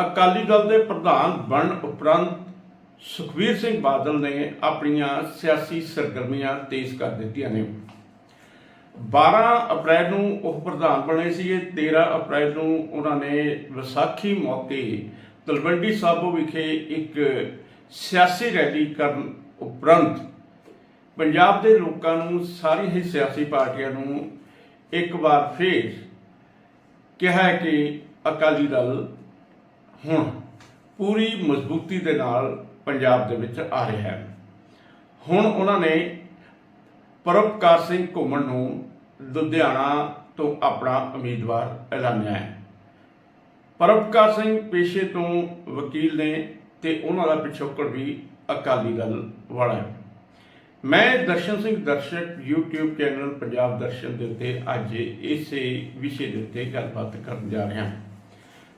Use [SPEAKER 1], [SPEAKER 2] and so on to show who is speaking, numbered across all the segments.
[SPEAKER 1] ਅਕਾਲੀ ਦਲ ਦੇ ਪ੍ਰਧਾਨ ਬਣਨ ਉਪਰੰਤ ਸੁਖਬੀਰ ਸਿੰਘ ਬਾਦਲ ਨੇ ਆਪਣੀਆਂ ਸਿਆਸੀ ਸਰਗਰਮੀਆਂ ਤੇਜ਼ ਕਰ ਦਿੱਤੀਆਂ ਨੇ। 12 ਅਪ੍ਰੈਲ ਨੂੰ ਉਹ ਪ੍ਰਧਾਨ ਬਣੇ ਸੀਗੇ 13 ਅਪ੍ਰੈਲ ਨੂੰ ਉਹਨਾਂ ਨੇ ਵਿਸਾਖੀ ਮੌਕੇ ਤਲਵੰਡੀ ਸਾਬੋ ਵਿਖੇ ਇੱਕ ਸਿਆਸੀ ਰੈਲੀ ਕਰਨ ਉਪਰੰਤ ਪੰਜਾਬ ਦੇ ਲੋਕਾਂ ਨੂੰ ਸਾਰੀ ਹੀ ਸਿਆਸੀ ਪਾਰਟੀਆਂ ਨੂੰ ਇੱਕ ਵਾਰ ਫੇਰ ਕਿਹਾ ਕਿ ਅਕਾਲੀ ਦਲ ਹੁਣ ਪੂਰੀ ਮਜ਼ਬੂਤੀ ਦੇ ਨਾਲ ਪੰਜਾਬ ਦੇ ਵਿੱਚ ਆ ਰਿਹਾ ਹੈ। ਹੁਣ ਉਹਨਾਂ ਨੇ ਪਰਪਕਾਰ ਸਿੰਘ ਘੁੰਮਣ ਨੂੰ ਲੁਧਿਆਣਾ ਤੋਂ ਆਪਣਾ ਉਮੀਦਵਾਰ ਐਲਾਨਿਆ ਹੈ। ਪਰਪਕਾਰ ਸਿੰਘ ਪੇਸ਼ੇ ਤੋਂ ਵਕੀਲ ਨੇ ਤੇ ਉਹਨਾਂ ਦਾ ਪਿਛੋਕੜ ਵੀ ਅਕਾਲੀ ਦਲ ਵਾਲਾ ਹੈ। ਮੈਂ ਦਰਸ਼ਨ ਸਿੰਘ ਦਰਸ਼ਕ YouTube ਚੈਨਲ ਪੰਜਾਬ ਦਰਸ਼ਨ ਦੇ ਉੱਤੇ ਅੱਜ ਇਸੇ ਵਿਸ਼ੇ ਦੇ ਉੱਤੇ ਗੱਲਬਾਤ ਕਰਨ ਜਾ ਰਿਹਾ ਹਾਂ।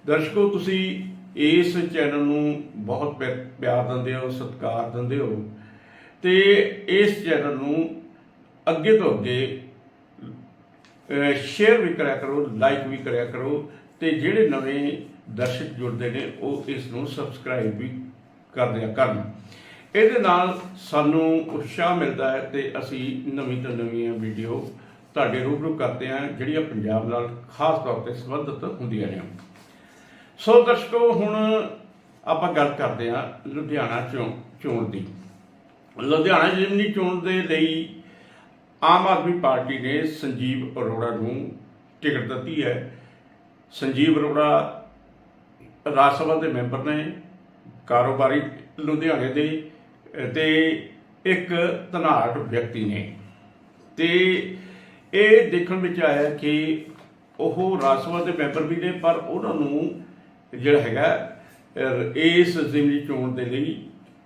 [SPEAKER 1] ਦਰਸ਼ਕੋ, ਤੁਸੀਂ ਇਸ ਚੈਨਲ ਨੂੰ ਬਹੁਤ ਪਿਆ- ਪਿਆਰ ਦਿੰਦੇ ਹੋ, ਸਤਿਕਾਰ ਦਿੰਦੇ ਹੋ। ਤੇ ਇਸ ਚੈਨਲ ਨੂੰ ਅੱਗੇ ਤੋਂ ਅੱਗੇ ਸ਼ੇਅਰ ਵੀ ਕਰਿਆ ਕਰੋ ਲਾਈਕ ਵੀ ਕਰਿਆ ਕਰੋ, ਤੇ ਜਿਹੜੇ ਨਵੇਂ ਦਰਸ਼ਕ ਜੁੜਦੇ ਨੇ, ਉਹ ਇਸ ਨੂੰ ਸਬਸਕ੍ਰਾਈਬ ਵੀ ਕਰ ਦਿਆ ਕਰਨ। ਇਹਦੇ ਨਾਲ ਸਾਨੂੰ ਉਤਸ਼ਾਹ ਮਿਲਦਾ ਹੈ ਤੇ ਅਸੀਂ ਨਵੀਂ ਤੋਂ ਨਵੀਆਂ ਵੀਡੀਓ ਤੁਹਾਡੇ ਰੂਬਰੂ ਕਰਦੇ ਹਾਂ, ਜਿਹੜੀਆਂ ਪੰਜਾਬ ਨਾਲ ਖਾਸ ਤੌਰ ਤੇ ਸੰਬੰਧਿਤ ਹੁੰਦੀਆਂ ਨੇ। ਸੋ ਦਰਸ਼ਕੋ, ਹੁਣ ਆਪਾਂ ਗੱਲ ਕਰਦੇ ਹਾਂ ਲੁਧਿਆਣਾ ਚੋਣ ਚੋਣ ਦੀ। ਲੁਧਿਆਣਾ ਜ਼ਿਮਨੀ ਚੋਣ ਦੇ ਲਈ ਆਮ ਆਦਮੀ ਪਾਰਟੀ ਨੇ ਸੰਜੀਵ ਅਰੋੜਾ ਨੂੰ ਟਿਕਟ ਦਿੱਤੀ ਹੈ। ਸੰਜੀਵ ਅਰੋੜਾ ਰਾਜ ਸਭਾ ਦੇ ਮੈਂਬਰ ਨੇ, ਕਾਰੋਬਾਰੀ ਲੁਧਿਆਣੇ ਦੇ, ਤੇ ਇੱਕ ਧਨਾੜ ਵਿਅਕਤੀ ਨੇ। ਤੇ ਇਹ ਦੇਖਣ ਵਿੱਚ ਆਇਆ ਕਿ ਉਹ ਰਾਜ ਸਭਾ ਦੇ ਮੈਂਬਰ ਵੀ ਨੇ, ਪਰ ਉਹਨਾਂ ਨੂੰ ਜਿਹੜਾ ਹੈਗਾ ਇਸ ਜ਼ਿਮਨੀ ਚੋਣ ਦੇ ਲਈ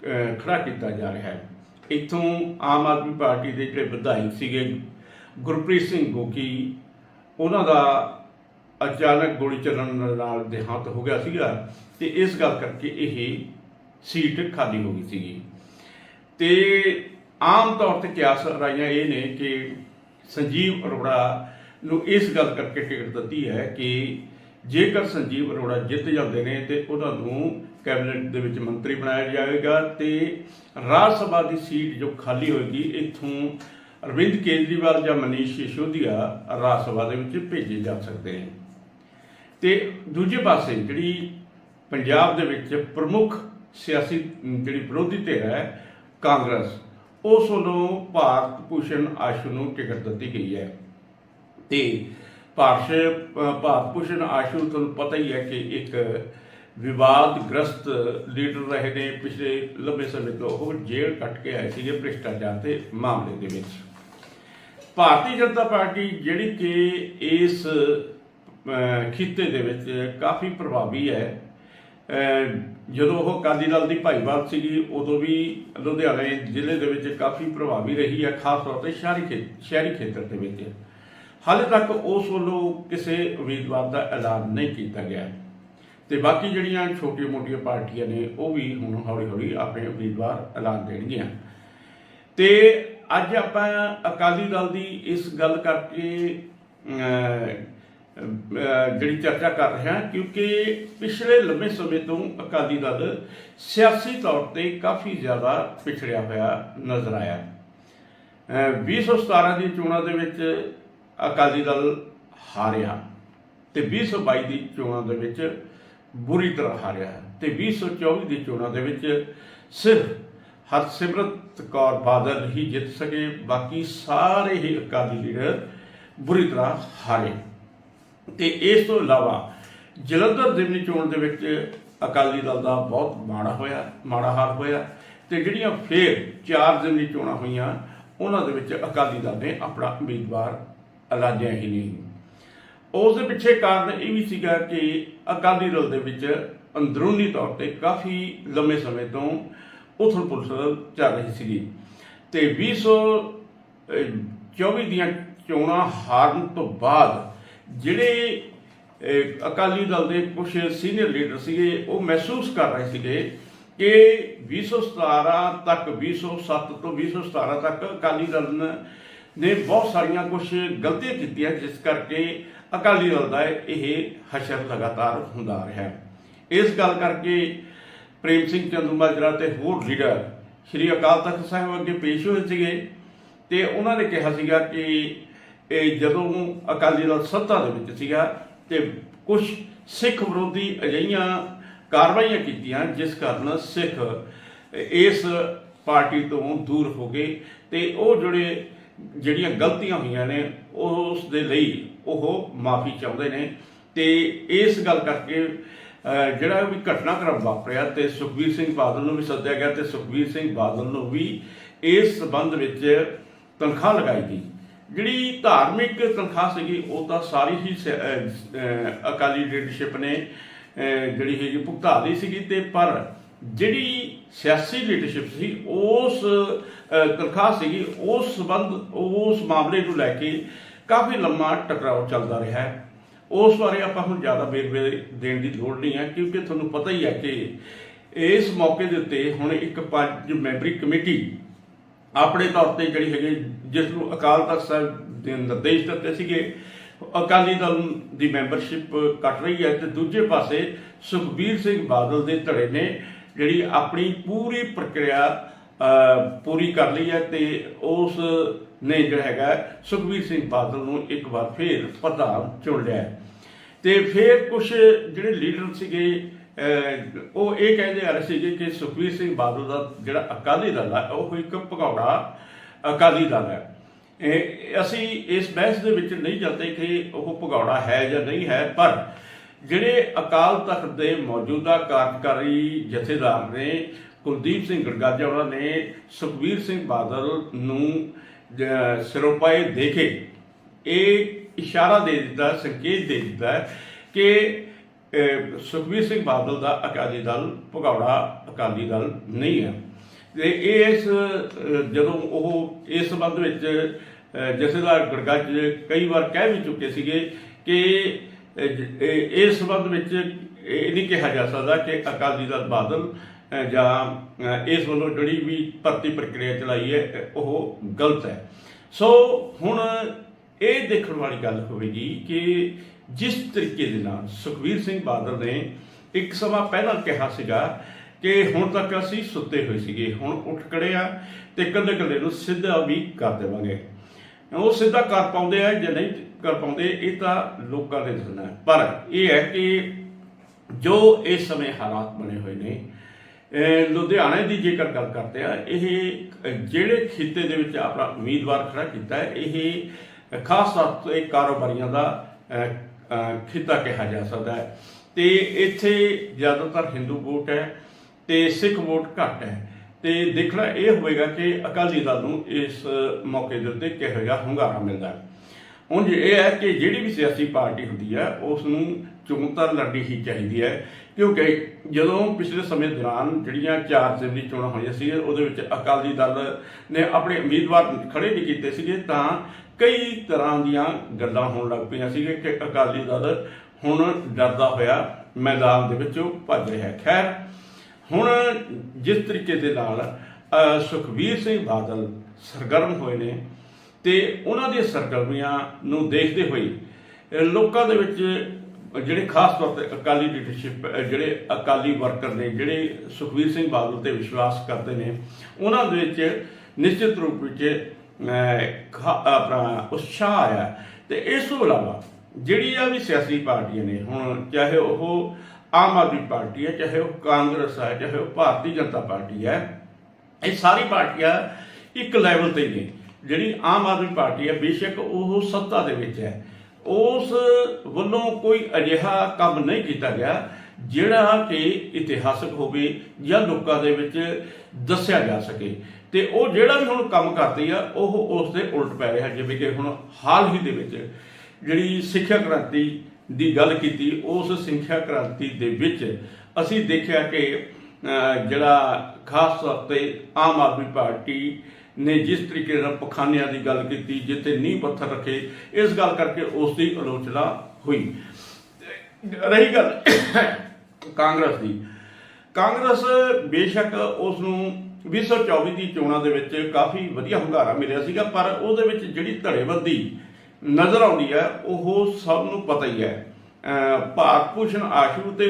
[SPEAKER 1] ਅਹ, ਖੜਾ ਕੀਤਾ ਜਾ ਰਿਹਾ ਹੈ। ਇੱਥੋਂ ਆਮ ਆਦਮੀ ਪਾਰਟੀ ਦੇ ਜਿਹੜੇ ਵਿਧਾਇਕ ਸੀਗੇ ਗੁਰਪ੍ਰੀਤ ਸਿੰਘ ਗੋਕੀ ਉਹਨਾਂ ਦਾ ਅਚਾਨਕ ਗੋਲੀ ਚੱਲਣ ਨਾਲ ਦੇਹਾਂਤ ਹੋ ਗਿਆ ਸੀਗਾ ਤੇ ਇਸ ਗੱਲ ਕਰਕੇ ਇਹ ਸੀਟ ਖਾਲੀ ਹੋ ਗਈ ਸੀਗੀ। ਤੇ ਆਮ ਤੌਰ ਤੇ ਕਿਆਸ ਰਾਈਆਂ ਇਹ ਨੇ ਕਿ ਸੰਜੀਵ ਅਰੋੜਾ ਨੂੰ ਇਸ ਗੱਲ ਕਰਕੇ ਟਿਕਟ ਦਿੱਤੀ ਹੈ ਕਿ ਜੇਕਰ ਸੰਜੀਵ ਅਰੋੜਾ ਜਿੱਤ ਜਾਂਦੇ ਨੇ ਤੇ ਉਹਨਾਂ ਨੂੰ ਕੈਬਨਿਟ ਦੇ ਵਿੱਚ ਮੰਤਰੀ ਬਣਾਇਆ ਜਾਵੇਗਾ ਤੇ ਰਾਜ ਸਭਾ ਦੀ ਸੀਟ ਜੋ ਖਾਲੀ ਹੋਏਗੀ, ਇੱਥੋਂ ਅਰਵਿੰਦ ਕੇਜਰੀਵਾਲ ਜਾਂ ਮਨੀਸ਼ ਸਿਸੋਦੀਆ ਰਾਜ ਸਭਾ ਦੇ ਵਿੱਚ ਭੇਜੇ ਜਾ ਸਕਦੇ ਨੇ। ਤੇ ਦੂਜੇ ਪਾਸੇ ਜਿਹੜੀ ਪੰਜਾਬ ਦੇ ਵਿੱਚ ਪ੍ਰਮੁੱਖ ਸਿਆਸੀ ਜਿਹੜੀ ਵਿਰੋਧੀ ਧਿਰ ਹੈ, ਕਾਂਗਰਸ, ਉਸ ਵੱਲੋਂ ਭਾਰਤ ਭੂਸ਼ਣ ਆਸ਼ੂ ਨੂੰ ਟਿਕਟ ਦਿੱਤੀ ਗਈ ਹੈ। ਤੇ ਭਾਰਤ ਭਾਰਤ ਭੂਸ਼ਣ ਆਸ਼ੂ, ਤੁਹਾਨੂੰ ਪਤਾ ਹੀ ਹੈ ਕਿ ਇੱਕ ਵਿਵਾਦਗ੍ਰਸਤ ਲੀਡਰ ਰਹੇ ਨੇ ਪਿਛਲੇ ਲੰਬੇ ਸਮੇਂ ਤੋਂ। ਉਹ ਜੇਲ੍ਹ ਕੱਟ ਕੇ ਆਏ ਸੀਗੇ ਭ੍ਰਿਸ਼ਟਾਚਾਰ ਦੇ ਮਾਮਲੇ ਦੇ ਵਿੱਚ। ਭਾਰਤੀ ਜਨਤਾ ਪਾਰਟੀ ਜਿਹੜੀ ਕਿ ਇਸ ਖਿੱਤੇ ਦੇ ਵਿੱਚ ਕਾਫੀ ਪ੍ਰਭਾਵੀ ਹੈ। ਜਦੋਂ ਉਹ ਅਕਾਲੀ ਦਲ ਦੀ ਭਾਈਵਾਲ ਸੀਗੀ, ਉਦੋਂ ਵੀ ਲੁਧਿਆਣੇ ਜ਼ਿਲ੍ਹੇ ਦੇ ਵਿੱਚ ਕਾਫੀ ਪ੍ਰਭਾਵੀ ਰਹੀ ਹੈ, ਖਾਸ ਤੌਰ ਤੇ ਸ਼ਹਿਰੀ ਖੇ, ਸ਼ਹਿਰੀ ਖੇਤਰ ਦੇ ਵਿੱਚ। ਹਾਲੇ ਤੱਕ ਉਸ ਵੱਲੋਂ ਕਿਸੇ ਉਮੀਦਵਾਰ ਦਾ ਐਲਾਨ ਨਹੀਂ ਕੀਤਾ ਗਿਆ। ਤੇ ਬਾਕੀ ਜਿਹੜੀਆਂ ਛੋਟੀਆਂ-ਮੋਟੀਆਂ ਪਾਰਟੀਆਂ ਨੇ, ਉਹ ਵੀ ਹੁਣ ਹੌਲੀ-ਹੌਲੀ ਆਪਣੇ ਉਮੀਦਵਾਰ ਐਲਾਨ ਦੇਣਗੀਆਂ। ਤੇ ਅੱਜ ਆਪਾਂ ਅਕਾਲੀ ਦਲ ਦੀ ਇਸ ਗੱਲ ਕਰਕੇ ਜਿਹੜੀ ਚਰਚਾ ਕਰ ਰਹੇ ਹਾਂ, ਕਿਉਂਕਿ ਪਿਛਲੇ ਲੰਮੇ ਸਮੇਂ ਤੋਂ ਅਕਾਲੀ ਦਲ ਸਿਆਸੀ ਤੌਰ ਤੇ ਕਾਫੀ ਜ਼ਿਆਦਾ ਪਿਛੜਿਆ ਹੋਇਆ ਨਜ਼ਰ ਆਇਆ। ਅਹ 2017 ਦੀ ਚੋਣਾਂ ਦੇ ਵਿੱਚ ਅਕਾਲੀ ਦਲ ਹਾਰਿਆ ਤੇ 2022 ਦੀ ਚੋਣਾਂ ਦੇ ਵਿੱਚ ਬੁਰੀ ਤਰ੍ਹਾਂ ਹਾਰਿਆ ਤੇ 2024 ਦੀ ਚੋਣਾਂ ਦੇ ਵਿੱਚ ਸਿਰਫ ਹਰਸਿਮਰਤ ਕੌਰ ਬਾਦਲ ਹੀ ਜਿੱਤ ਸਕੇ, ਬਾਕੀ ਸਾਰੇ ਹੀ ਅਕਾਲੀ ਲੀਡਰ ਬੁਰੀ ਤਰ੍ਹਾਂ ਹਾਰੇ। ਤੇ ਇਸ ਤੋਂ ਇਲਾਵਾ ਜਲੰਧਰ ਜ਼ਿਮਨੀ ਚੋਣ ਦੇ ਵਿੱਚ ਅਕਾਲੀ ਦਲ ਦਾ ਬਹੁਤ ਮਾੜਾ ਹੋਇਆ, ਮਾੜਾ ਹਾਲ ਹੋਇਆ ਤੇ ਜਿਹੜੀਆਂ ਫੇਰ ਚਾਰ ਜ਼ਿਮਨੀ ਚੋਣਾਂ ਹੋਈਆਂ, ਉਹਨਾਂ ਦੇ ਵਿੱਚ ਅਕਾਲੀ ਦਲ ਨੇ ਆਪਣਾ ਉਮੀਦਵਾਰ ਐਲਾਨਿਆ ਹੀ ਨਹੀਂ। ਉਸ ਦੇ ਪਿੱਛੇ ਕਾਰਨ ਇਹ ਵੀ ਸੀਗਾ ਕਿ ਅਕਾਲੀ ਦਲ ਦੇ ਵਿੱਚ ਅੰਦਰੂਨੀ ਤੌਰ ਤੇ ਕਾਫੀ ਲੰਮੇ ਸਮੇਂ ਤੋਂ ਉਥਲ ਪੁਥਲ ਚੱਲ ਰਹੀ ਸੀਗੀ ਤੇ 2024 ਦੀਆਂ ਚੋਣਾਂ ਹਾਰਨ ਤੋਂ ਬਾਅਦ ਜਿਹੜੇ ਅਕਾਲੀ ਦਲ ਦੇ ਕੁਝ ਸੀਨੀਅਰ ਲੀਡਰ ਸੀਗੇ, ਉਹ ਮਹਿਸੂਸ ਕਰ ਰਹੇ ਸੀਗੇ ਕਿ 2017 ਤੱਕ 2007 ਤੋਂ 2017 ਤੱਕ ਅਕਾਲੀ ਦਲ ਨੇ- ਨੇ ਬਹੁਤ ਸਾਰੀਆਂ ਕੁਝ ਗਲਤੀਆਂ ਕੀਤੀਆਂ, ਜਿਸ ਕਰਕੇ ਅਕਾਲੀ ਦਲ ਦਾ ਇਹ ਹਸ਼ਰ ਲਗਾਤਾਰ ਹੁੰਦਾ ਰਿਹਾ। ਇਸ ਗੱਲ ਕਰਕੇ ਪ੍ਰੇਮ ਸਿੰਘ ਚੰਦੂਮਾਜਰਾ ਤੇ ਹੋਰ ਲੀਡਰ ਸ਼੍ਰੀ ਅਕਾਲ ਤਖਤ ਸਾਹਿਬ ਅੱਗੇ ਪੇਸ਼ ਹੋਏ ਸੀਗੇ ਤੇ ਉਹਨਾਂ ਨੇ ਕਿਹਾ ਸੀਗਾ ਕਿ ਇਹ ਜਦੋਂ ਅਕਾਲੀ ਦਲ ਸੱਤਾ ਦੇ ਵਿੱਚ ਸੀਗਾ ਤੇ ਕੁਝ ਸਿੱਖ ਵਿਰੋਧੀ ਅਜਿਹੀਆਂ ਕਾਰਵਾਈਆਂ ਕੀਤੀਆਂ, ਜਿਸ ਕਾਰਨ ਸਿੱਖ ਇਸ ਪਾਰਟੀ ਤੋਂ ਦੂਰ ਹੋ ਗਏ ਤੇ ਉਹ ਜਿਹੜੇ ਜਿਹੜੀਆਂ ਗਲਤੀਆਂ ਹੋਈਆਂ ਨੇ ਉਸ ਦੇ ਲਈ ਉਹ ਮਾਫੀ ਚਾਹੁੰਦੇ ਨੇ। ਤੇ ਇਸ ਗੱਲ ਕਰਕੇ ਜਿਹੜਾ ਵੀ ਘਟਨਾਕ੍ਰਮ ਵਾਪਰਿਆ ਤੇ ਸੁਖਬੀਰ ਸਿੰਘ ਬਾਦਲ ਨੂੰ ਵੀ ਸੱਦਿਆ ਗਿਆ ਤੇ ਸੁਖਬੀਰ ਸਿੰਘ ਬਾਦਲ ਨੂੰ ਵੀ ਇਸ ਸਬੰਧ ਵਿੱਚ ਤਨਖਾਹ ਲਗਾਈ ਗਈ। ਜਿਹੜੀ ਧਾਰਮਿਕ ਤਨਖਾਹ ਸੀਗੀ, ਉਹ ਤਾਂ ਸਾਰੀ ਹੀ ਸ- ਅਕਾਲੀ ਲੀਡਰਸ਼ਿਪ ਨੇ ਜਿਹੜੀ ਹੈਗੀ ਭੁਗਤਾ ਲਈ ਸੀਗੀ ਤੇ ਪਰ ਜਿਹੜੀ ਸਿਆਸੀ ਲੀਡਰਸ਼ਿਪ ਸੀ, ਉਸ ਤਨਖਾਹ ਸੀਗੀ, ਉਸ ਸੰਬੰਧ, ਉਸ ਮਾਮਲੇ ਨੂੰ ਲੈ ਕੇ ਕਾਫੀ ਲੰਮਾ ਟਕਰਾਓ ਚੱਲਦਾ ਰਿਹਾ ਹੈ। ਉਸ ਬਾਰੇ ਆਪਾਂ ਹੁਣ ਜ਼ਿਆਦਾ ਵੇਰਵੇ ਦੇਣ ਦੀ ਲੋੜ ਨਹੀਂ ਹੈ, ਕਿਉਂਕਿ ਤੁਹਾਨੂੰ ਪਤਾ ਹੀ ਹੈ ਕਿ ਇਸ ਮੌਕੇ ਦੇ ਉੱਤੇ ਹੁਣ ਇੱਕ ਪੰਜ ਮੈਂਬਰੀ ਕਮੇਟੀ ਆਪਣੇ ਤੌਰ ਤੇ ਜਿਹੜੀ ਹੈਗੀ ਜਿਸ ਨੂੰ ਅਕਾਲ ਤਖਤ ਸਾਹਿਬ ਦੇ ਨਿਰਦੇਸ਼ ਦਿੱਤੇ ਸੀਗੇ, ਅਕਾਲੀ ਦਲ ਦੀ ਮੈਂਬਰਸ਼ਿਪ ਕੱਟ ਰਹੀ ਹੈ ਤੇ ਦੂਜੇ ਪਾਸੇ ਸੁਖਬੀਰ ਸਿੰਘ ਬਾਦਲ ਦੇ ਧੜੇ ਨੇ ਜਿਹੜੀ ਆਪਣੀ ਪੂਰੀ ਪ੍ਰਕਿਰਿਆ ਪੂਰੀ ਕਰ ਲਈ ਹੈ ਤੇ ਉਸ ਨੇ ਜਿਹੜਾ ਹੈਗਾ ਸੁਖਬੀਰ ਸਿੰਘ ਬਾਦਲ ਨੂੰ ਇੱਕ ਵਾਰ ਫੇਰ ਪ੍ਰਧਾਨ ਚੁਣ ਲਿਆ ਹੈ। ਤੇ ਫਿਰ ਕੁਝ ਜਿਹੜੇ ਲੀਡਰ ਸੀਗੇ ਉਹ ਇਹ ਕਹਿੰਦੇ ਆ ਰਹੇ ਸੀਗੇ ਕਿ ਸੁਖਬੀਰ ਸਿੰਘ ਬਾਦਲ ਦਾ ਜਿਹੜਾ ਅਕਾਲੀ ਦਲ ਹੈ ਉਹ ਇੱਕ ਭਗੌੜਾ ਅਕਾਲੀ ਦਲ ਹੈ ਅਸੀਂ ਇਸ ਬਹਿਸ ਦੇ ਵਿੱਚ ਨਹੀਂ ਜਾਂਦੇ ਕਿ ਉਹ ਭਗੌੜਾ ਹੈ ਜਾਂ ਨਹੀਂ ਹੈ, ਪਰ ਜਿਹੜੇ ਅਕਾਲ ਤਖਤ ਦੇ ਮੌਜੂਦਾ ਕਾਰਜਕਾਰੀ ਜਥੇਦਾਰ ਨੇ ਕੁਲਦੀਪ ਸਿੰਘ ਗੜਗਾਜਾ ਉਹਨਾਂ ਨੇ ਸੁਖਬੀਰ ਸਿੰਘ ਬਾਦਲ ਨੂੰ ਸਿਰੋਪਾਏ ਦੇ ਕੇ ਇਹ ਇਸ਼ਾਰਾ ਦੇ ਦਿੱਤਾ ਸੰਕੇਤ ਦੇ ਦਿੱਤਾ ਕਿ ਅਹ, ਸੁਖਬੀਰ ਸਿੰਘ ਬਾਦਲ ਦਾ ਅਕਾਲੀ ਦਲ ਭਗੌੜਾ ਅਕਾਲੀ ਦਲ ਨਹੀਂ ਹੈ। ਤੇ ਇਸ ਜਦੋਂ ਉਹ ਇਸ ਸੰਬੰਧ ਵਿੱਚ ਜਥੇਦਾਰ ਗੜਗਾਜ ਕਈ ਵਾਰ ਕਹਿ ਵੀ ਚੁੱਕੇ ਸੀਗੇ ਕਿ ਇਸ ਸੰਬੰਧ ਵਿੱਚ ਇਹ ਨਹੀਂ ਕਿਹਾ ਜਾ ਸਕਦਾ ਕਿ ਅਕਾਲੀ ਦਲ ਬਾਦਲ ਜਾਂ ਇਸ ਵੱਲੋਂ ਜਿਹੜੀ ਵੀ ਭਰਤੀ ਪ੍ਰਕਿਰਿਆ ਚਲਾਈ ਹੈ ਉਹ ਗਲਤ ਹੈ। ਸੋ ਹੁਣ ਇਹ ਦੇਖਣ ਵਾਲੀ ਗੱਲ ਹੋਵੇਗੀ ਕਿ ਜਿਸ ਤਰੀਕੇ ਦੇ ਨਾਲ ਸੁਖਬੀਰ ਸਿੰਘ ਬਾਦਲ ਨੇ ਇੱਕ ਸਮਾਂ ਪਹਿਲਾਂ ਕਿਹਾ ਸੀਗਾ ਕਿ ਹੁਣ ਤੱਕ ਅਸੀਂ ਸੁੱਤੇ ਹੋਏ ਸੀਗੇ, ਹੁਣ ਉੱਠ ਖੜੇ ਆ ਤੇ ਕੱਲੇ ਕੱਲੇ ਨੂੰ ਸਿੱਧਾ ਵੀ ਕਰ ਦੇਵਾਂਗੇ। ਉਹ ਸਿੱਧਾ ਕਰ ਪਾਉਂਦੇ ਆ ਜਾਂ ਨਹੀਂ ਕਰ ਪਾਉਂਦੇ, ਇਹ ਤਾਂ ਲੋਕਾਂ ਦੇ ਦੱਸਣਾ ਹੈ। ਪਰ ਇਹ ਹੈ ਕਿ ਜੋ ਇਸ ਸਮੇਂ ਹਾਲਾਤ ਬਣੇ ਹੋਏ ਨੇ ਲੁਧਿਆਣੇ ਦੀ ਜੇਕਰ ਗੱਲ ਕਰਦੇ ਆ ਇਹ ਜਿਹੜੇ ਖਿੱਤੇ ਦੇ ਵਿੱਚ ਆਪਣਾ ਉਮੀਦਵਾਰ ਖੜਾ ਕੀਤਾ ਹੈ, ਇਹ ਖਾਸ ਤੌਰ ਤੇ ਕਾਰੋਬਾਰੀਆਂ ਦਾ ਖਿੱਤਾ ਕਿਹਾ ਜਾ ਸਕਦਾ ਹੈ। ਤੇ ਇੱਥੇ ਜ਼ਿਆਦਾਤਰ ਹਿੰਦੂ ਵੋਟ ਹੈ ਤੇ ਸਿੱਖ ਵੋਟ ਘੱਟ ਹੈ। ਤੇ ਦੇਖਣਾ ਇਹ ਹੋਵੇਗਾ ਕਿ ਅਕਾਲੀ ਦਲ ਨੂੰ ਇਸ ਮੌਕੇ ਦੇ ਉੱਤੇ ਕਿਹੋ ਜਿਹਾ ਹੁੰਗਾਰਾ ਮਿਲਦਾ ਹੈ। ਉਂਝ ਇਹ ਹੈ ਕਿ ਜਿਹੜੀ ਵੀ ਸਿਆਸੀ ਪਾਰਟੀ ਹੁੰਦੀ ਹੈ ਉਸ ਨੂੰ ਚੋਣ ਲੜਨੀ ਹੀ ਚਾਹੀਦੀ ਹੈ ਕਿਉਂਕਿ ਜਦੋਂ ਪਿਛਲੇ ਸਮੇਂ ਦੌਰਾਨ ਜਿਹੜੀਆਂ ਚਾਰ ਜ਼ਿਮਨੀ ਚੋਣਾਂ ਹੋਈਆਂ ਸੀ ਉਹਦੇ ਵਿੱਚ ਅਕਾਲੀ ਦਲ ਨੇ ਆਪਣੇ ਉਮੀਦਵਾਰ ਖੜੇ ਨਹੀਂ ਕੀਤੇ ਸੀਗੇ ਤਾਂ ਕਈ ਤਰ੍ਹਾਂ ਦੀਆਂ ਗੱਲਾਂ ਹੋਣ ਲੱਗ ਪਈਆਂ ਸੀਗੇ ਕਿ ਅਕਾਲੀ ਦਲ ਹੁਣ ਡਰਦਾ ਹੋਇਆ ਮੈਦਾਨ ਦੇ ਵਿੱਚੋਂ ਭੱਜ ਰਿਹਾ ਖੈਰ ਹੁਣ ਜਿਸ ਤਰੀਕੇ ਦੇ ਨਾਲ ਅਹ, ਸੁਖਬੀਰ ਸਿੰਘ ਬਾਦਲ ਸਰਗਰਮ ਹੋਏ ਨੇ ਤੇ ਉਹਨਾਂ ਦੀਆਂ ਸਰਗਰਮੀਆਂ ਨੂੰ ਦੇਖਦੇ ਹੋਏ ਲੋਕਾਂ ਦੇ ਵਿੱਚ ਜਿਹੜੇ ਖਾਸ ਤੌਰ ਤੇ ਅਕਾਲੀ ਲੀਡਰਸ਼ਿਪ ਜਿਹੜੇ ਅਕਾਲੀ ਵਰਕਰ ਨੇ, ਜਿਹੜੇ ਸੁਖਬੀਰ ਸਿੰਘ ਬਾਦਲ ਤੇ ਵਿਸ਼ਵਾਸ ਕਰਦੇ ਨੇ, ਉਹਨਾਂ ਦੇ ਵਿੱਚ ਨਿਸ਼ਚਿਤ ਰੂਪ ਵਿੱਚ ਆਪਣਾ ਉਤਸ਼ਾਹ ਆਇਆ। ਤੇ ਇਸ ਤੋਂ ਇਲਾਵਾ ਜਿਹੜੀਆਂ ਵੀ ਸਿਆਸੀ ਪਾਰਟੀਆਂ ਨੇ, ਹੁਣ ਚਾਹੇ ਉਹ ਆਮ ਆਦਮੀ ਪਾਰਟੀ ਹੈ, ਚਾਹੇ ਉਹ ਕਾਂਗਰਸ ਹੈ, ਚਾਹੇ ਉਹ ਭਾਰਤੀ ਜਨਤਾ ਪਾਰਟੀ ਹੈ, ਇਹ ਸਾਰੀ ਪਾਰਟੀਆਂ ਇੱਕ ਲੈਵਲ ਤੇ ਨੇ। ਜਿਹੜੀ ਆਮ ਆਦਮੀ ਪਾਰਟੀ ਹੈ, ਬੇਸ਼ੱਕ ਉਹ ਸੱਤਾ ਦੇ ਵਿੱਚ ਹੈ। ਉਸ ਵੱਲੋਂ ਕੋਈ ਅਜਿਹਾ ਕੰਮ ਨਹੀਂ ਕੀਤਾ ਗਿਆ ਜਿਹੜਾ ਕਿ ਇਤਿਹਾਸਕ ਹੋਵੇ ਜਾਂ ਲੋਕਾਂ ਦੇ ਵਿੱਚ ਦੱਸਿਆ ਜਾ ਸਕੇ। ਤੇ ਉਹ ਜਿਹੜਾ ਵੀ ਹੁਣ ਕੰਮ ਕਰਦੀ ਆ, ਉਹ ਉਸ ਦੇ ਉਲਟ ਪੈ ਰਿਹਾ, ਜਿਵੇਂ ਕਿ ਹੁਣ ਹਾਲ ਹੀ ਦੇ ਵਿੱਚ ਜਿਹੜੀ ਸਿੱਖਿਆ ਕ੍ਰਾਂਤੀ ਦੀ ਗੱਲ ਕੀਤੀ, ਉਸ ਸਿੱਖਿਆ ਕ੍ਰਾਂਤੀ ਦੇ ਵਿੱਚ ਅਸੀਂ ਦੇਖਿਆ ਕਿ ਜਿਹੜਾ ਖਾਸ ਤੌਰ ਤੇ ਆਮ ਆਦਮੀ ਪਾਰਟੀ ਨੇ ਜਿਸ ਤਰੀਕੇ ਨਾਲ ਪਖਾਨਿਆਂ ਦੀ ਗੱਲ ਕੀਤੀ, ਜਿੱਥੇ ਨੀਂਹ ਪੱਥਰ ਰੱਖੇ, ਇਸ ਗੱਲ ਕਰਕੇ ਉਸ ਦੀ ਆਲੋਚਨਾ ਹੋਈ। ਰਹੀ ਗੱਲ ਕਾਂਗਰਸ ਦੀ। ਕਾਂਗਰਸ ਬੇਸ਼ੱਕ ਉਸ ਨੂੰ 2024 ਦੀ ਚੋਣਾਂ ਦੇ ਵਿੱਚ ਕਾਫੀ ਵਧੀਆ ਹੁੰਗਾਰਾ ਮਿਲਿਆ ਸੀਗਾ, ਪਰ ਉਹਦੇ ਵਿੱਚ ਜਿਹੜੀ ਧੜੇਬੰਦੀ ਨਜ਼ਰ ਆਉਂਦੀ ਹੈ, ਉਹ ਸਭ ਨੂੰ ਪਤਾ ਹੀ ਹੈ। ਭਾਰਤ ਭੂਸ਼ਣ ਆਸ਼ੂ ਤੇ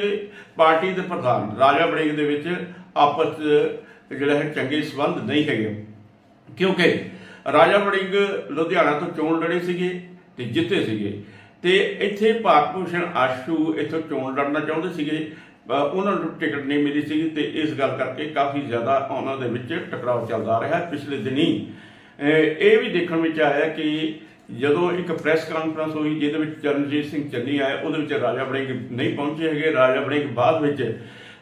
[SPEAKER 1] ਪਾਰਟੀ ਦੇ ਪ੍ਰਧਾਨ ਰਾਜਾ ਬੜਿੰਗ ਦੇ ਵਿੱਚ ਆਪਸ 'ਚ ਜਿਹੜਾ ਹੈ ਚੰਗੇ ਸਬੰਧ ਨਹੀਂ ਹੈਗੇ। ਕਿਉਂਕਿ ਰਾਜਾ ਵੜਿੰਗ ਲੁਧਿਆਣਾ ਤੋਂ ਚੋਣ ਲੜੇ ਸੀਗੇ ਤੇ ਜਿੱਤੇ ਸੀਗੇ। ਤੇ ਇੱਥੇ ਭਾਰਤ ਭੂਸ਼ਣ ਆਸ਼ੂ ਇੱਥੋਂ ਚੋਣ ਲੜਨਾ ਚਾਹੁੰਦੇ ਸੀਗੇ। ਉਹਨਾਂ ਨੂੰ ਟਿਕਟ ਨਹੀਂ ਮਿਲੀ ਸੀਗੀ ਤੇ ਇਸ ਗੱਲ ਕਰਕੇ ਕਾਫੀ ਜ਼ਿਆਦਾ ਉਹਨਾਂ ਦੇ ਵਿੱਚ ਟਕਰਾਅ ਚੱਲਦਾ ਰਿਹਾ ਪਿਛਲੇ ਦਿਨੀ। ਇਹ ਵੀ ਦੇਖਣ ਵਿੱਚ ਆਇਆ ਕਿ ਜਦੋਂ ਇੱਕ ਪ੍ਰੈਸ ਕਾਨਫਰੰਸ ਹੋਈ, ਜਿਹਦੇ ਵਿੱਚ ਚਰਨਜੀਤ ਸਿੰਘ ਚੰਨੀ ਆਏ ਉਹਦੇ ਵਿੱਚ ਰਾਜਾ ਵੜਿੰਗ ਨਹੀਂ ਪਹੁੰਚੇ ਹੈਗੇ। ਰਾਜਾ ਬੜਿੰਗ ਬਾਅਦ ਵਿੱਚ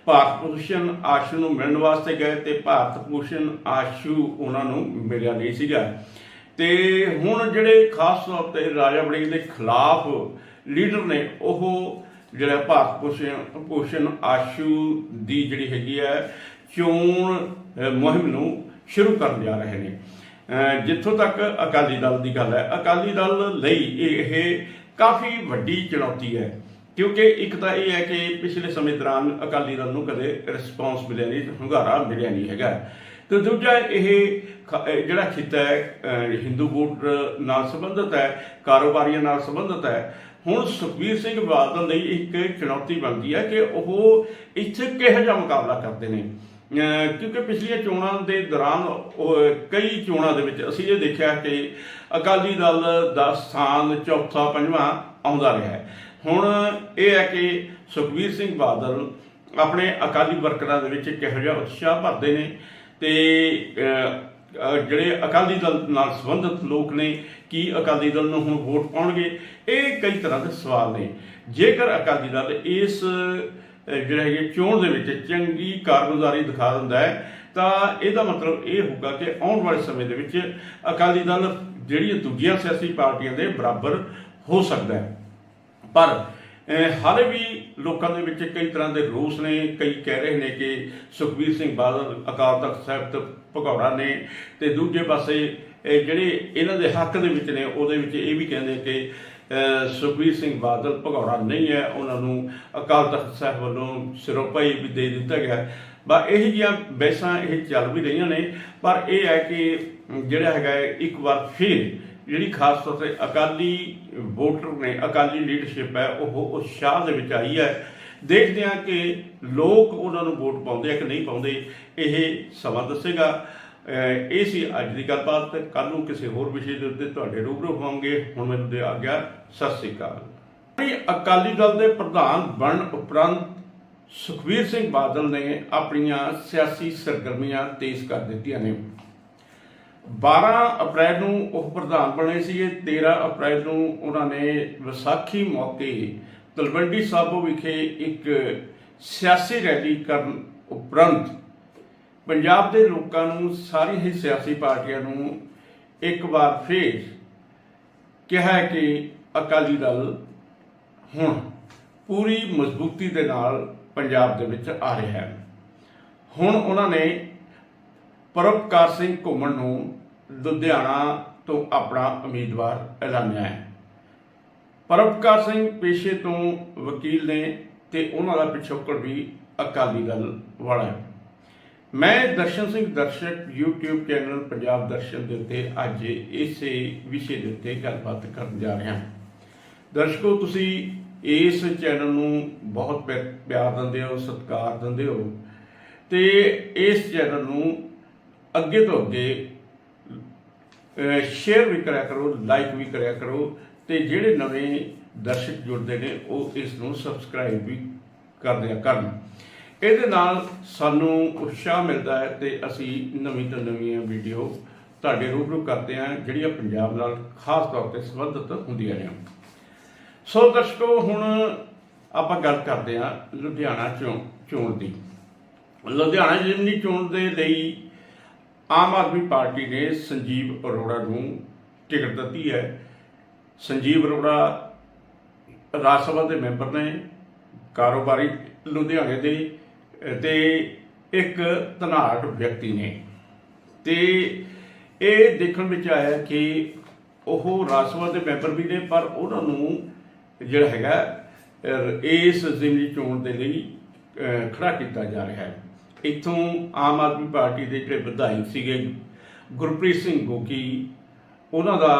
[SPEAKER 1] ਭਾਰਤ ਭੂਸ਼ਣ ਆਸ਼ੂ ਨੂੰ ਮਿਲਣ ਵਾਸਤੇ ਗਏ ਤੇ ਭਾਰਤ ਭੂਸ਼ਣ ਆਸ਼ੂ ਉਹਨਾਂ ਨੂੰ ਮਿਲਿਆ ਨਹੀਂ ਸੀਗਾ। ਤੇ ਹੁਣ ਜਿਹੜੇ ਖਾਸ ਤੌਰ ਤੇ ਰਾਜਾ ਵੜਿੰਗ ਦੇ ਖਿਲਾਫ ਲੀਡਰ ਨੇ, ਉਹ ਜਿਹੜਾ ਭਾਰਤ ਭੂਸ਼ਣ ਭੂਸ਼ਣ ਆਸ਼ੂ ਦੀ ਜਿਹੜੀ ਹੈਗੀ ਹੈ, ਚੋਣ ਮੁਹਿੰਮ ਨੂੰ ਸ਼ੁਰੂ ਕਰਨ ਜਾ ਰਹੇ ਨੇ। ਜਿੱਥੋਂ ਤੱਕ ਅਕਾਲੀ ਦਲ ਦੀ ਗੱਲ ਹੈ, ਅਕਾਲੀ ਦਲ ਲਈ ਇਹ ਕਾਫੀ ਵੱਡੀ ਚੁਣੌਤੀ ਹੈ। ਕਿਉਂਕਿ ਇੱਕ ਤਾਂ ਇਹ ਹੈ ਕਿ ਪਿਛਲੇ ਸਮੇਂ ਦੌਰਾਨ ਅਕਾਲੀ ਦਲ ਨੂੰ ਕਦੇ ਰਿਸਪੌਂਸ ਮਿਲਿਆ ਨਹੀਂ ਹੁੰਗਾਰਾ ਮਿਲਿਆ ਨਹੀਂ ਹੈਗਾ। ਤੇ ਦੂਜਾ ਇਹ ਜਿਹੜਾ ਖਿੱਤਾ ਹੈ ਹਿੰਦੂ ਵੋਟ ਨਾਲ ਸੰਬੰਧਿਤ ਹੈ, ਕਾਰੋਬਾਰੀਆਂ ਨਾਲ ਸੰਬੰਧਿਤ ਹੈ, ਹੁਣ ਸੁਖਬੀਰ ਸਿੰਘ ਬਾਦਲ ਲਈ ਇੱਕ ਚੁਣੌਤੀ ਬਣਦੀ ਹੈ ਕਿ ਉਹ ਇੱਥੇ ਕਿਹੋ ਜਿਹਾ ਮੁਕਾਬਲਾ ਕਰਦੇ ਨੇ। ਕਿਉਂਕਿ ਪਿਛਲੀਆਂ ਚੋਣਾਂ ਦੇ ਦੌਰਾਨ ਕਈ ਚੋਣਾਂ ਦੇ ਵਿੱਚ ਅਸੀਂ ਇਹ ਦੇਖਿਆ ਕਿ ਅਕਾਲੀ ਦਲ ਦਾ ਸਥਾਨ ਚੌਥਾ, ਪੰਜਵਾਂ ਆਉਂਦਾ ਰਿਹਾ ਹੈ। ਹੁਣ ਇਹ ਹੈ ਕਿ ਸੁਖਬੀਰ ਸਿੰਘ ਬਾਦਲ ਆਪਣੇ ਅਕਾਲੀ ਵਰਕਰਾਂ ਦੇ ਵਿੱਚ ਕਿਹੋ ਜਿਹਾ ਉਤਸ਼ਾਹ ਭਰਦੇ ਨੇ ਤੇ ਜਿਹੜੇ ਅਕਾਲੀ ਦਲ ਨਾਲ ਸੰਬੰਧਿਤ ਲੋਕ ਨੇ ਕੀ ਅਕਾਲੀ ਦਲ ਨੂੰ ਹੁਣ ਵੋਟ ਪਾਉਣਗੇ? ਇਹ ਕਈ ਤਰ੍ਹਾਂ ਦੇ ਸਵਾਲ ਨੇ। ਜੇਕਰ ਅਕਾਲੀ ਦਲ ਇਸ ਅਹ, ਜਿਹੜਾ ਹੈਗੇ ਚੋਣ ਦੇ ਵਿੱਚ ਚੰਗੀ ਕਾਰਗੁਜ਼ਾਰੀ ਦਿਖਾ ਦਿੰਦਾ ਹੈ ਤਾਂ ਇਹਦਾ ਮਤਲਬ ਇਹ ਹੋਊਗਾ ਕਿ ਆਉਣ ਵਾਲੇ ਸਮੇਂ ਦੇ ਵਿੱਚ ਅਕਾਲੀ ਦਲ ਜਿਹੜੀਆਂ ਦੂਜੀਆਂ ਸਿਆਸੀ ਪਾਰਟੀਆਂ ਦੇ ਬਰਾਬਰ ਹੋ ਸਕਦਾ ਹੈ। ਪਰ ਅਹ, ਹਾਲੇ ਵੀ ਲੋਕਾਂ ਦੇ ਵਿੱਚ ਕਈ ਤਰ੍ਹਾਂ ਦੇ ਰੋਸ ਨੇ ਕਈ ਕਹਿ ਰਹੇ ਨੇ ਕਿ ਸੁਖਬੀਰ ਸਿੰਘ ਬਾਦਲ ਅਕਾਲ ਤਖਤ ਸਾਹਿਬ ਤੋਂ ਭਗੌੜਾ ਨੇ ਤੇ ਦੂਜੇ ਪਾਸੇ ਜਿਹੜੇ ਇਹਨਾਂ ਦੇ ਹੱਕ ਦੇ ਵਿੱਚ ਨੇ ਉਹਦੇ ਵਿੱਚ ਇਹ ਵੀ ਕਹਿੰਦੇ ਕਿ ਸੁਖਬੀਰ ਸਿੰਘ ਬਾਦਲ ਭਗੌੜਾ ਨਹੀਂ ਹੈ ਉਹਨਾਂ ਨੂੰ ਅਕਾਲ ਤਖਤ ਸਾਹਿਬ ਵੱਲੋਂ ਸਿਰੋਪਾਈ ਵੀ ਦੇ ਦਿੱਤਾ ਗਿਆ ਬਾ ਇਹ ਜਿਹੀਆਂ ਬਹਿਸਾਂ ਇਹ ਚੱਲ ਵੀ ਰਹੀਆਂ ਨੇ ਪਰ ਇਹ ਹੈ ਕਿ ਜਿਹੜਾ ਹੈਗਾ ਇੱਕ ਵਾਰ ਫਿਰ ਜਿਹੜੀ ਖਾਸ ਤੌਰ ਤੇ ਅਕਾਲੀ ਵੋਟਰ ਨੇ, ਅਕਾਲੀ ਲੀਡਰਸ਼ਿਪ ਹੈ, ਉਹ ਉਤਸ਼ਾਹ ਦੇ ਵਿੱਚ ਆਈ ਹੈ। ਦੇਖਦੇ ਹਾਂ ਕਿ ਲੋਕ ਉਹਨਾਂ ਨੂੰ ਵੋਟ ਪਾਉਂਦੇ ਆ ਕਿ ਨਹੀਂ ਪਾਉਂਦੇ, ਇਹ ਸਮਾਂ ਦੱਸੇਗਾ। ਇਹ ਸੀ ਅੱਜ ਦੀ ਗੱਲਬਾਤ। ਕੱਲ ਨੂੰ ਕਿਸੇ ਹੋਰ ਵਿਸ਼ੇ ਦੇ ਉੱਤੇ ਤੁਹਾਡੇ ਰੂਬਰੂ ਹੋਵਾਂਗੇ। ਹੁਣ ਮੈਨੂੰ ਦੇ ਆ ਗਿਆ। ਸਤਿ ਸ੍ਰੀ ਅਕਾਲ। ਜਿਹੜੀ ਅਕਾਲੀ ਦਲ ਦੇ ਪ੍ਰਧਾਨ ਬਣਨ ਉਪਰੰਤ ਸੁਖਬੀਰ ਸਿੰਘ ਬਾਦਲ ਨੇ ਆਪਣੀਆਂ ਸਿਆਸੀ ਸਰਗਰਮੀਆਂ ਤੇਜ਼ ਕਰ ਦਿੱਤੀਆਂ ਨੇ। 12 ਅਪ੍ਰੈਲ ਨੂੰ ਉਹ ਪ੍ਰਧਾਨ ਬਣੇ ਸੀਗੇ 13 ਅਪ੍ਰੈਲ ਨੂੰ ਉਹਨਾਂ ਨੇ ਵਿਸਾਖੀ ਮੌਕੇ ਤਲਵੰਡੀ ਸਾਬੋ ਵਿਖੇ ਇੱਕ ਸਿਆਸੀ ਰੈਲੀ ਕਰਨ ਉਪਰੰਤ ਪੰਜਾਬ ਦੇ ਲੋਕਾਂ ਨੂੰ ਸਾਰੀ ਹੀ ਸਿਆਸੀ ਪਾਰਟੀਆਂ ਨੂੰ ਇੱਕ ਵਾਰ ਫੇਰ ਕਿਹਾ ਕਿ ਅਕਾਲੀ ਦਲ ਹੁਣ ਪੂਰੀ ਮਜ਼ਬੂਤੀ ਦੇ ਨਾਲ ਪੰਜਾਬ ਦੇ ਵਿੱਚ ਆ ਰਿਹਾ ਹੈ। ਹੁਣ ਉਹਨਾਂ ਨੇ ਪਰਪਕਾਰ ਸਿੰਘ ਘੁੰਮਣ ਨੂੰ ਲੁਧਿਆਣਾ ਤੋਂ ਆਪਣਾ ਉਮੀਦਵਾਰ ਐਲਾਨਿਆ ਹੈ। ਪਰਪਕਾਰ ਸਿੰਘ ਪੇਸ਼ੇ ਤੋਂ ਵਕੀਲ ਨੇ ਤੇ ਉਹਨਾਂ ਦਾ ਪਿਛੋਕੜ ਵੀ ਅਕਾਲੀ ਦਲ ਵਾਲਾ ਹੈ। ਮੈਂ ਦਰਸ਼ਨ ਸਿੰਘ ਦਰਸ਼ਕ YouTube ਚੈਨਲ ਪੰਜਾਬ ਦਰਸ਼ਨ ਦੇ ਉੱਤੇ ਅੱਜ ਇਸੇ ਵਿਸ਼ੇ ਦੇ ਉੱਤੇ ਗੱਲਬਾਤ ਕਰਨ ਜਾ ਰਿਹਾ ਹਾਂ। ਦਰਸ਼ਕੋ, ਤੁਸੀਂ ਇਸ ਚੈਨਲ ਨੂੰ ਬਹੁਤ ਪਿਆ- ਪਿਆਰ ਦਿੰਦੇ ਹੋ, ਸਤਿਕਾਰ ਦਿੰਦੇ ਹੋ ਤੇ ਇਸ ਚੈਨਲ ਨੂੰ ਅੱਗੇ ਤੋਂ ਅੱਗੇ ਸ਼ੇਅਰ ਵੀ ਕਰਿਆ ਕਰੋ ਲਾਈਕ ਵੀ ਕਰਿਆ ਕਰੋ, ਤੇ ਜਿਹੜੇ ਨਵੇਂ ਦਰਸ਼ਕ ਜੁੜਦੇ ਨੇ, ਉਹ ਇਸ ਨੂੰ ਸਬਸਕ੍ਰਾਈਬ ਵੀ ਕਰਦੇ ਦਿਆ ਕਰਨ। ਇਹਦੇ ਨਾਲ ਸਾਨੂੰ ਉਤਸ਼ਾਹ ਮਿਲਦਾ ਹੈ ਤੇ ਅਸੀਂ ਨਵੀਂ ਤੋਂ ਨਵੀਆਂ ਵੀਡੀਓ ਤੁਹਾਡੇ ਰੂਬਰੂ ਕਰਦੇ ਹਾਂ, ਜਿਹੜੀਆਂ ਪੰਜਾਬ ਨਾਲ ਖਾਸ ਤੌਰ ਤੇ ਸੰਬੰਧਿਤ ਹੁੰਦੀਆਂ ਨੇ। ਸੋ ਦਰਸ਼ਕੋ, ਹੁਣ ਆਪਾਂ ਗੱਲ ਕਰਦੇ ਹਾਂ ਲੁਧਿਆਣਾ ਚੋਣ ਚੋਣ ਦੀ। ਲੁਧਿਆਣਾ ਜ਼ਿਮਨੀ ਚੋਣ ਦੇ ਲਈ ਆਮ ਆਦਮੀ ਪਾਰਟੀ ਨੇ ਸੰਜੀਵ ਅਰੋੜਾ ਨੂੰ ਟਿਕਟ ਦਿੱਤੀ ਹੈ। ਸੰਜੀਵ ਅਰੋੜਾ ਰਾਜ ਸਭਾ ਦੇ ਮੈਂਬਰ ਨੇ ਕਾਰੋਬਾਰੀ ਲੁਧਿਆਣੇ ਦੇ ਤੇ ਇੱਕ ਧਨਾਟ ਵਿਅਕਤੀ ਨੇ। ਤੇ ਇਹ ਦੇਖਣ ਵਿੱਚ ਆਇਆ ਕਿ ਉਹ ਰਾਜ ਸਭਾ ਦੇ ਮੈਂਬਰ ਵੀ ਨੇ ਪਰ ਉਹਨਾਂ ਨੂੰ ਜਿਹੜਾ ਹੈਗਾ ਇਸ ਜ਼ਿਮਨੀ ਚੋਣ ਦੇ ਲਈ ਅਹ, ਖੜਾ ਕੀਤਾ ਜਾ ਰਿਹਾ ਹੈ। ਇੱਥੋਂ ਆਮ ਆਦਮੀ ਪਾਰਟੀ ਦੇ ਜਿਹੜੇ ਵਿਧਾਇਕ ਸੀਗੇ ਗੁਰਪ੍ਰੀਤ ਸਿੰਘ ਗੋਗੀ ਉਹਨਾਂ ਦਾ